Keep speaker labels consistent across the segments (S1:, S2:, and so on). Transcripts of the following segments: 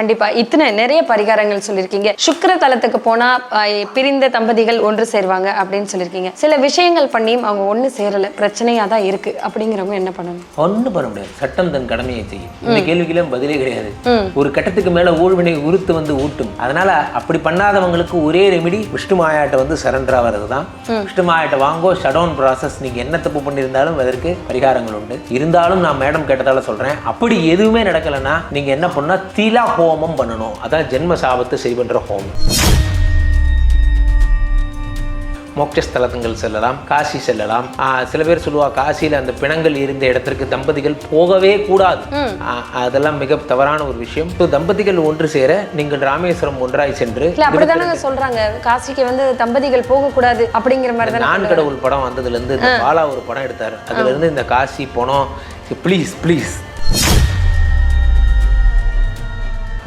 S1: கண்டிப்பா. இத்தனை நிறைய பரிகாரங்கள் சொல்லியிருக்கீங்க சுக்கிர தலத்துக்கு போனா பிரிந்த தம்பதிகள் ஒன்று சேருவாங்க அப்படின்னு சொல்லியிருக்கீங்க சில விஷயங்கள் பண்ணியும் அவங்க ஒண்ணு சேரல. பிரச்சனையா தான் இருக்கு. அப்படிங்கிறவங்க என்ன பண்ணணும்?
S2: ஒன்றும் பண்ண முடியாது. சட்டம் தன் கடமையை செய்யும். இந்த கேள்விக்கெல்லாம் பதிலே கிடையாது. ஒரு கட்டத்துக்கு மேல ஊழ்வினை உறுத்து வந்து ஊட்டும். அதனால அப்படி பண்ணாதவங்களுக்கு ஒரே ரெமிடி விஷ்ணு மாயாட்ட வந்து சரண்டர் ஆகிறது தான். விஷ்ணு மாயாட்ட வாங்கோ ஷடவுன் ப்ராசஸ் நீங்க என்ன தப்பு பண்ணியிருந்தாலும் அதற்கு பரிகாரங்கள் உண்டு. இருந்தாலும் நான் மேடம் கேட்டதால சொல்றேன். அப்படி எதுவுமே நடக்கலைன்னா நீங்க என்ன பண்ணா திலா ஹோமம் பண்ணணும். அதான் ஜென்ம சாபத்தை பண்ற ஹோமம். மோட்சஸ்தலங்கள் செல்லலாம் காசி செல்லலாம். சில பேர் சொல்லுவா காசியில் அந்த பிணங்கள் இருந்த இடத்திற்கு தம்பதிகள் போகவே கூடாது. அதெல்லாம் மிக தவறான ஒரு விஷயம். தம்பதிகள் ஒன்று சேர நீங்கள் ராமேஸ்வரம் ஒன்றாய் சென்று
S1: இல்ல அப்படிதானங்க சொல்றாங்க. காசிக்கு வந்து தம்பதிகள் போக கூடாது அப்படிங்கிற மாதிரி
S2: நான் கடவுள் படம் வந்ததுல இருந்து பாலா ஒரு படம் எடுத்தார். அதுல இருந்து இந்த காசி போனோம். ப்ளீஸ் ப்ளீஸ்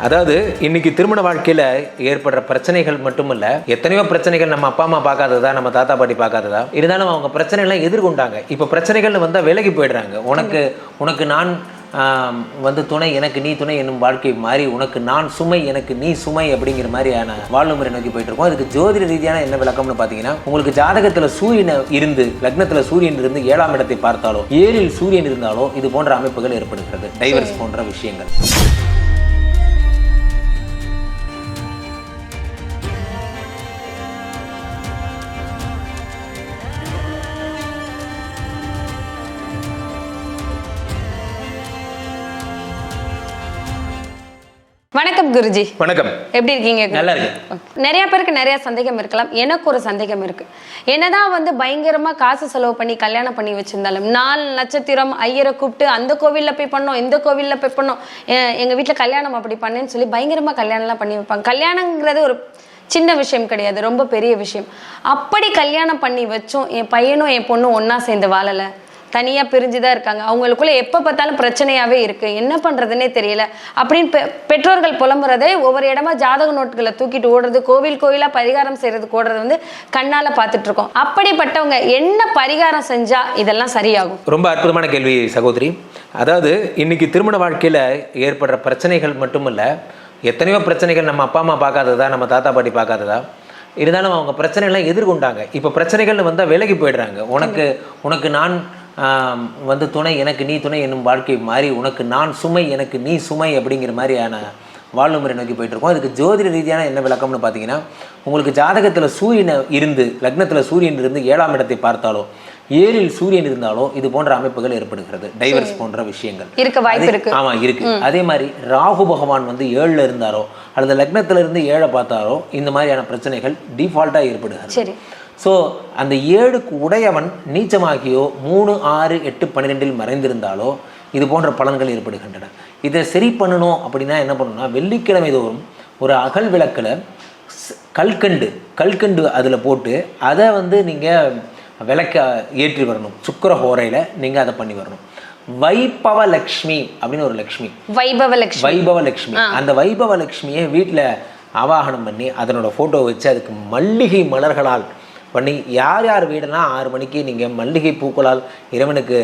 S2: அதாவது இன்னைக்கு திருமண வாழ்க்கையில ஏற்படுற பிரச்சனைகள் மட்டுமல்ல எத்தனையோ பிரச்சனைகள் நம்ம அப்பா அம்மா பார்க்காததா நம்ம தாத்தா பாட்டி பார்க்காததா இருந்தாலும் அவங்க பிரச்சனைகள்லாம் எதிர்கொண்டாங்க. இப்போ பிரச்சனைகள்னு வந்தா விலகி போயிடுறாங்க. உனக்கு உனக்கு நான் வந்து துணை எனக்கு நீ துணை என்னும் வாழ்க்கை மாறி உனக்கு நான் சுமை எனக்கு நீ சுமை அப்படிங்கிற மாதிரியான வாழ்வு முறை நோக்கி போயிட்டு இருக்கோம் அதுக்கு ஜோதிட ரீதியான என்ன விளக்கம்னு பார்த்தீங்கன்னா உங்களுக்கு ஜாதகத்துல சூரியன் இருந்து லக்னத்துல சூரியன் இருந்து ஏழாம் இடத்தை பார்த்தாலோ ஏழில் சூரியன் இருந்தாலோ இது போன்ற அமைப்புகள் ஏற்படுகிறது. டைவர்ஸ் போன்ற விஷயங்கள்.
S1: வணக்கம் குருஜி.
S2: வணக்கம்.
S1: எப்படி இருக்கீங்க?
S2: நல்லா இருக்கு
S1: நிறைய பேருக்கு நிறைய சந்தேகம் இருக்கலாம். எனக்கு ஒரு சந்தேகம் இருக்கு. என்னதான் வந்து பயங்கரமா காசு செலவு பண்ணி கல்யாணம் பண்ணி வச்சிருந்தாலும் நாலு நட்சத்திரம் ஐயரை கூப்பிட்டு அந்த கோவில்ல போய் பண்ணோம் இந்த கோவில்ல போய் பண்ணோம் எங்க வீட்டுல கல்யாணம் அப்படி பண்ணேன்னு சொல்லி பயங்கரமா கல்யாணம்லாம் பண்ணி வைப்பாங்க. கல்யாணங்கிறது ஒரு சின்ன விஷயம் கிடையாது ரொம்ப பெரிய விஷயம். அப்படி கல்யாணம் பண்ணி வச்சோம் என் பையனும் என் பொண்ணும் ஒண்ணா சேர்ந்து வாழல. தனியா பிரிஞ்சுதான் இருக்காங்க. அவங்களுக்குள்ள எப்ப பார்த்தாலும் பிரச்சனையாவே இருக்கு. என்ன பண்றதுன்னே தெரியல. அப்படின்னு பெ- பெற்றோர்கள் புலம்புறதே ஒவ்வொரு இடமா ஜாதக நோட்டுகளை தூக்கிட்டு ஓடுறது கோவில் கோவிலா பரிகாரம் செய்யறதுக்கு ஓடுறது வந்து கண்ணால பார்த்துட்டு இருக்கோம். அப்படிப்பட்டவங்க என்ன பரிகாரம் செஞ்சா இதெல்லாம் சரியாகும்?
S2: ரொம்ப அற்புதமான கேள்வி சகோதரி. அதாவது இன்னைக்கு திருமண வாழ்க்கையில ஏற்படுற பிரச்சனைகள் மட்டுமல்ல எத்தனையோ பிரச்சனைகள் நம்ம அப்பா அம்மா பார்க்காததா நம்ம தாத்தா பாட்டி பார்க்காததா இருந்தாலும் அவங்க பிரச்சனைகள்லாம் எதிர்கொண்டாங்க. இப்போ பிரச்சனைகள்னு வந்தால் விலகி போயிடுறாங்க. உனக்கு உனக்கு நான் வந்து துணை எனக்கு நீ துணை என்னும் வாழ்க்கை மாறி உனக்கு நான் சுமை எனக்கு நீ சுமை அப்படிங்கிற மாதிரியான வாழ்வு முறை நோக்கி போயிட்டு இருக்கோம் அதுக்கு ஜோதிட ரீதியான என்ன விளக்கம்னு பார்த்தீங்கன்னா உங்களுக்கு ஜாதகத்தில் சூரியனை இருந்து லக்னத்தில் சூரியன் இருந்து ஏழாம் இடத்தை பார்த்தாலோ ஏழில் சூரியன் இருந்தாலோ இது போன்ற அமைப்புகள் ஏற்படுகிறது. டைவர்ஸ் போன்ற விஷயங்கள்.
S1: இருக்க வாய்ப்பு இருக்கு.
S2: ஆமா இருக்கு. அதே மாதிரி ராகு பகவான் வந்து ஏழுல இருந்தாரோ அல்லது லக்னத்துல இருந்து ஏழை பார்த்தாரோ இந்த மாதிரியான பிரச்சனைகள் டிஃபால்ட்டா ஏற்படுகிறது. ஸோ அந்த ஏழுக்கு உடையவன் நீச்சமாகியோ மூணு ஆறு எட்டு பன்னிரெண்டில் மறைந்திருந்தாலோ இது போன்ற பலன்கள் ஏற்படுகின்றன. இதை சரி பண்ணணும் அப்படின்னா என்ன பண்ணணும்னா வெள்ளிக்கிழமை தோறும் ஒரு அகல் விளக்கில் கல்கண்டு கல்கண்டு அதில் போட்டு அதை வந்து நீங்கள் விளக்க ஏற்றி வரணும். சுக்கர ஹோரையில் நீங்கள் அதை பண்ணி வரணும். வைபவ லக்ஷ்மி அப்படின்னு ஒரு லக்ஷ்மி.
S1: வைபவ லட்சுமி
S2: வைபவ லட்சுமி அந்த வைபவ லட்சுமியை வீட்டில் ஆவாகனம் பண்ணி அதனோட ஃபோட்டோ வச்சு அதுக்கு மல்லிகை மலர்களால் பண்ணி யார் யார் வீடெல்லாம் ஆறு மணிக்கு நீங்கள் மல்லிகை பூக்களால் இறைவனுக்கு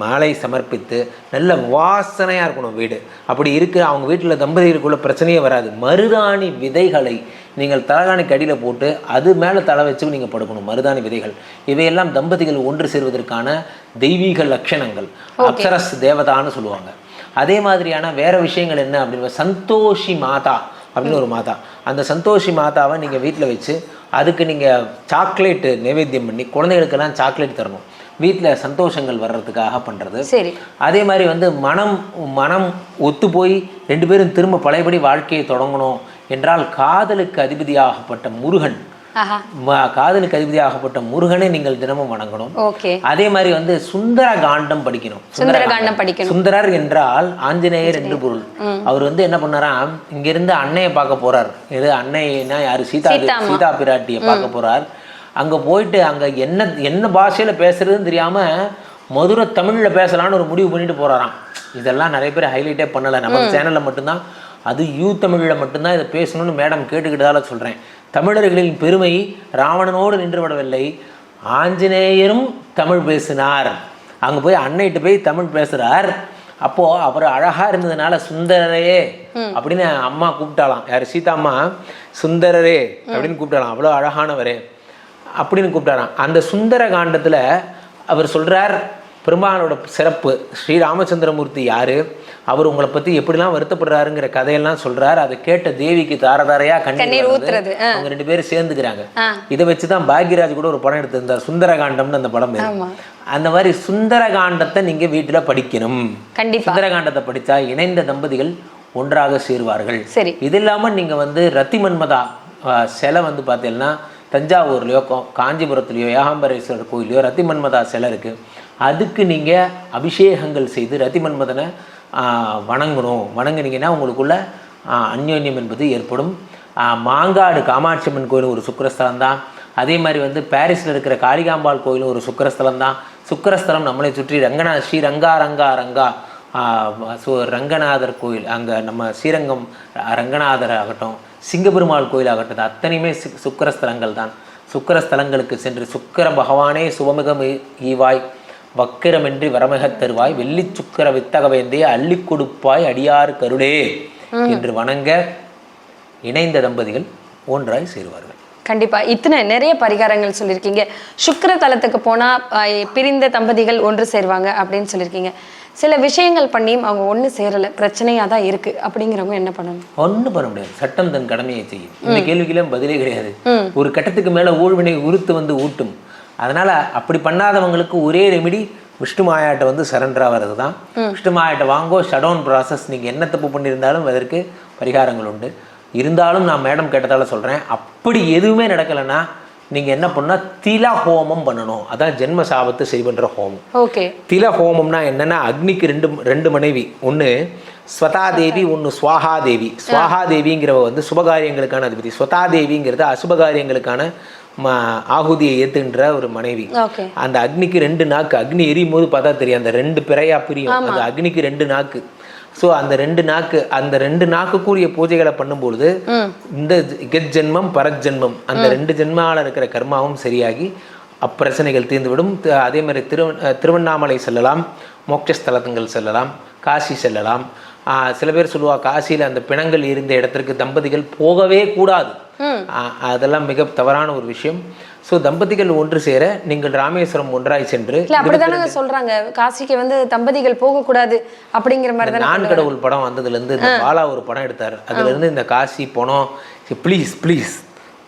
S2: மாலை சமர்ப்பித்து நல்ல வாசனையாக இருக்கணும் வீடு. அப்படி இருக்கு அவங்க வீட்டில் தம்பதிகளுக்குள்ள பிரச்சனையே வராது. மருதாணி விதைகளை நீங்கள் தலகாணிக்கு அடியில் போட்டு அது மேலே தலை வச்சு நீங்கள் படுக்கணும் மருதாணி விதைகள். இவையெல்லாம் தம்பதிகள் ஒன்று சேர்வதற்கான தெய்வீக லட்சணங்கள். அப்சரஸ் தேவதான்னு சொல்லுவாங்க. அதே மாதிரியான வேற விஷயங்கள் என்ன அப்படின்னு சந்தோஷி மாதா அப்படின்னு ஒரு மாதா. அந்த சந்தோஷி மாதாவை நீங்கள் வீட்டில் வச்சு அதுக்கு நீங்கள் சாக்லேட்டு நைவேத்தியம் பண்ணி குழந்தைகளுக்கெல்லாம் சாக்லேட் தரணும். வீட்டில் சந்தோஷங்கள் வர்றதுக்காக பண்ணுறது
S1: சரி.
S2: அதே மாதிரி வந்து மனம் மனம் ஒத்து போய் ரெண்டு பேரும் திரும்ப பழையபடி வாழ்க்கையை தொடங்கணும் என்றால் காதலுக்கு அதிபதியாகப்பட்ட முருகன் காதலுக்கு அதிபதியாகப்பட்ட முருகனை நீங்கள் தினமும் வணங்கணும். அதே மாதிரி வந்து சுந்தர காண்டம் படிக்கணும்.
S1: சுந்தரகாண்டம். படிக்கணும்.
S2: சுந்தரர் என்றால் ஆஞ்சநேயர் என்று பொருள். அவர் வந்து என்ன பண்ணாராம் இங்க இருந்து அன்னையை பார்க்க போறார். இது அன்னைனா யாரு? சீதா. சீதா பிராட்டியை பார்க்க போறார். அங்க போயிட்டு அங்க என்ன என்ன பாஷையில பேசுறதுன்னு தெரியாம மதுரை தமிழ்ல பேசலாம்னு ஒரு முடிவு பண்ணிட்டு போறாராம். இதெல்லாம் நிறைய பேர் ஹைலைட்டே பண்ணல. நம்ம சேனல்ல மட்டும்தான் அது யூ தமிழ்ல மட்டும்தான் இதை பேசணும்னு மேடம் கேட்டுக்கிட்டதால சொல்றேன். தமிழர்களின் பெருமை ராவணனோடு நின்று விடவில்லை ஆஞ்சநேயரும் தமிழ் பேசினார். அங்க போய் அன்னைகிட்ட போய் தமிழ் பேசுறார். அப்போ அவர் அழகா இருந்ததுனால சுந்தரரே அப்படின்னு அம்மா கூப்பிட்டாலாம் யார்? சீதாம்மா சுந்தரரே அப்படின்னு கூப்பிட்டாலாம் அவ்வளோ அழகானவரே. அப்படின்னு கூப்பிட்டாராம். அந்த சுந்தர காண்டத்துல அவர் சொல்றார் பெருமாளோட சிறப்பு. ஸ்ரீ ராமச்சந்திரமூர்த்தி யாரு? அவர் உங்களை பத்தி எப்படிலாம் வருத்தப்படுறாருங்கிற கதையெல்லாம் சொல்றார். அதை கேட்ட தேவிக்கு தாரதாரையா
S1: கண்ணீர். ஊத்துறது.
S2: அவங்க ரெண்டு பேரும் சேர்ந்துக்கிறாங்க. இதை வச்சு தான் பாக்யராஜ் கூட ஒரு படம் எடுத்திருந்தார். சுந்தரகாண்டம்னு அந்த படம். அந்த மாதிரி சுந்தரகாண்டத்தை நீங்க வீட்டுல படிக்கணும்.
S1: கண்டிப்பா.
S2: சுந்தரகாண்டத்தை படித்தா இணைந்த தம்பதிகள் ஒன்றாக சேருவார்கள்.
S1: சரி.
S2: இது இல்லாம நீங்க வந்து ரத்தி மன்மதா சிலை வந்து பார்த்தீங்கன்னா தஞ்சாவூர்லயோ காஞ்சிபுரத்துலயோ ஏகாம்பரேஸ்வரர் கோயிலையோ ரத்தி மன்மதா சிலை இருக்கு. அதுக்கு நீங்கள் அபிஷேகங்கள் செய்து ரத்தி மன்மதனை வணங்கணும். வணங்குனீங்கன்னா உங்களுக்குள்ள அந்யோன்யம் என்பது ஏற்படும். மாங்காடு காமாட்சி அம்மன் கோயில் ஒரு சுக்கிரஸ்தலம் தான் அதே மாதிரி வந்து பாரிஸில் இருக்கிற காளிகாம்பாள் கோயிலும் ஒரு சுக்கிரஸ்தலம் தான் சுக்கிரஸ்தலம் நம்மளை சுற்றி ரங்கநா ஸ்ரீ ரங்கா ரங்கா ரங்கா சு ரங்கநாதர் கோயில் அங்கே நம்ம ஸ்ரீரங்கம் ரங்கநாதர் ஆகட்டும் சிங்கபெருமாள் கோயில் ஆகட்டும் அத்தனையுமே சு- சுக்கிரஸ்தலங்கள் தான் சுக்கிரஸ்தலங்களுக்கு சென்று சுக்கிர பகவானே சுவமிகம் ஈவாய். வக்கிரமின்றி வரமிகத் தருவாய். வெள்ளி சுக்கிர வித்தகவேந்தே அள்ளி கொடுப்பாய் அடியார் கருளே என்று வணங்க இணைந்த தம்பதிகள் ஒன்றாய் சேருவார்கள்.
S1: கண்டிப்பா. இத்தனை நிறைய பரிகாரங்கள் சொல்லியிருக்கீங்க. சுக்கிர தலத்துக்கு போனா பிரிந்த தம்பதிகள் ஒன்று சேருவாங்க அப்படின்னு சொல்லியிருக்கீங்க. சில விஷயங்கள் பண்ணியும் அவங்க ஒண்ணு சேரல. பிரச்சனையா தான் இருக்கு. அப்படிங்கிறவங்க என்ன பண்ணணும்?
S2: ஒண்ணும் பண்ண முடியாது. சட்டம் தன் கடமையை செய்யும். இந்த கேள்விக்கெல்லாம் பதிலே கிடையாது. ஒரு கட்டத்துக்கு மேல ஊழ்வினை உறுத்து வந்து ஊட்டும். அதனால அப்படி பண்ணாதவங்களுக்கு ஒரே ரெமிடி விஷ்ணு மாயாட்ட வந்து சரண்டரா வர்றது தான் விஷ்ணு மாயாட்ட வாங்கோ ஷடவுன் ப்ராசஸ் நீங்க என்ன தப்பு பண்ணியிருந்தாலும் அதற்கு பரிகாரங்கள் உண்டு. இருந்தாலும் நான் மேடம் கேட்டதால சொல்றேன். அப்படி எதுவுமே நடக்கலைன்னா நீங்க என்ன பண்ணா தில ஹோமம் பண்ணணும். அதான் ஜென்ம சாபத்தை சரி பண்ற ஹோமம்.
S1: ஓகே.
S2: தில ஹோமம்னா என்னன்னா அக்னிக்கு ரெண்டு ரெண்டு மனைவி. ஒன்று ஸ்வதாதேவி ஒன்று ஸ்வாஹாதேவி ஸ்வாஹாதேவிங்கிறவ வந்து சுபகாரியங்களுக்கான அதிபதி. ஸ்வதாதேவிங்கிறது அசுபகாரியங்களுக்கான ஆகுதியை ஏத்துன்ற ஒரு மனைவி. அந்த அக்னிக்கு ரெண்டு நாக்கு அக்னி எரியும் போது பார்த்தா தெரியும் அந்த ரெண்டு பிறையா பிரியும். அந்த அக்னிக்கு ரெண்டு நாக்கு. ஸோ அந்த ரெண்டு நாக்கு அந்த ரெண்டு நாக்குக்குரிய பூஜைகளை பண்ணும்பொழுது இந்த கெத் ஜென்மம் பரஜென்மம் அந்த ரெண்டு ஜென்மால இருக்கிற கர்மாவும் சரியாகி அப்பிரச்சனைகள் தீர்ந்துவிடும். அதே மாதிரி திரு திருவண்ணாமலை செல்லலாம் மோட்சஸ்தலங்கள் செல்லலாம் காசி செல்லலாம். சில பேர் சொல்லுவா காசியில் அந்த பிணங்கள் இருந்த இடத்திற்கு தம்பதிகள் போகவே கூடாது. அதெல்லாம் மிக தவறான ஒரு விஷயம். ஸோ தம்பதிகள் ஒன்று சேர நீங்கள் ராமேஸ்வரம் ஒன்றாய் சென்று
S1: அப்படிதானங்க சொல்றாங்க. காசிக்கு வந்து தம்பதிகள் போக கூடாது அப்படிங்கிற மாதிரி
S2: நான் கடவுள் படம் வந்ததுல இருந்து இந்த பாலா ஒரு படம் எடுத்தார். அதுல இருந்து இந்த காசி பணம் ப்ளீஸ் ப்ளீஸ்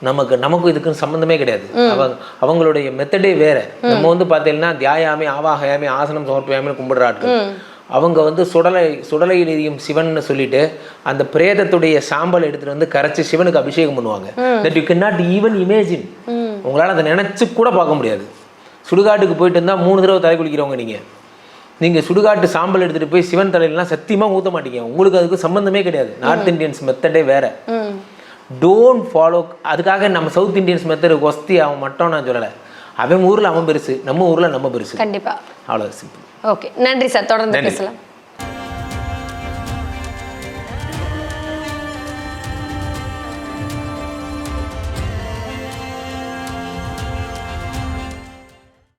S2: நமக்கு நமக்கும் இதுக்கும் சம்பந்தமே கிடையாது. அவங்க அவங்களுடைய மெத்தடே வேற. நம்ம வந்து பார்த்தீங்கன்னா தியாயாமி ஆவாகயாமி ஆசனம் சமர்ப்பயாமி கும்பிடுறார்கள் அவங்க வந்து சுடலை சுடலையில் எரியும் சிவன்னு சொல்லிட்டு அந்த பிரேதத்துடைய சாம்பல் எடுத்துட்டு வந்து கரைச்சி சிவனுக்கு அபிஷேகம் பண்ணுவாங்க. That you can not even imagine உங்களால அதை நினைச்சு கூட பார்க்க முடியாது. சுடுகாட்டுக்கு போயிட்டு இருந்தா மூணு தடவை தலை குளிக்கிறவங்க நீங்க. நீங்க சுடுகாட்டு சாம்பல் எடுத்துட்டு போய் சிவன் தலையிலாம் சத்தியமா ஊத்த மாட்டீங்க. உங்களுக்கு அதுக்கு சம்பந்தமே கிடையாது. நார்த் இந்தியன்ஸ் மெத்தடே வேற. டோன்ட் ஃபாலோ அதுக்காக நம்ம சவுத் இந்தியன்ஸ் மெத்தடு ஒஸ்தி அவன் மட்டும் நான் சொல்லலை. அவன் ஊர்ல அவன் பெருசு நம்ம ஊர்ல நம்ம பெருசு.
S1: கண்டிப்பா.
S2: அவ்வளோ சிம்பிள்
S1: ஓகே நன்றி சார். தொடர்ந்து பேசலாம்.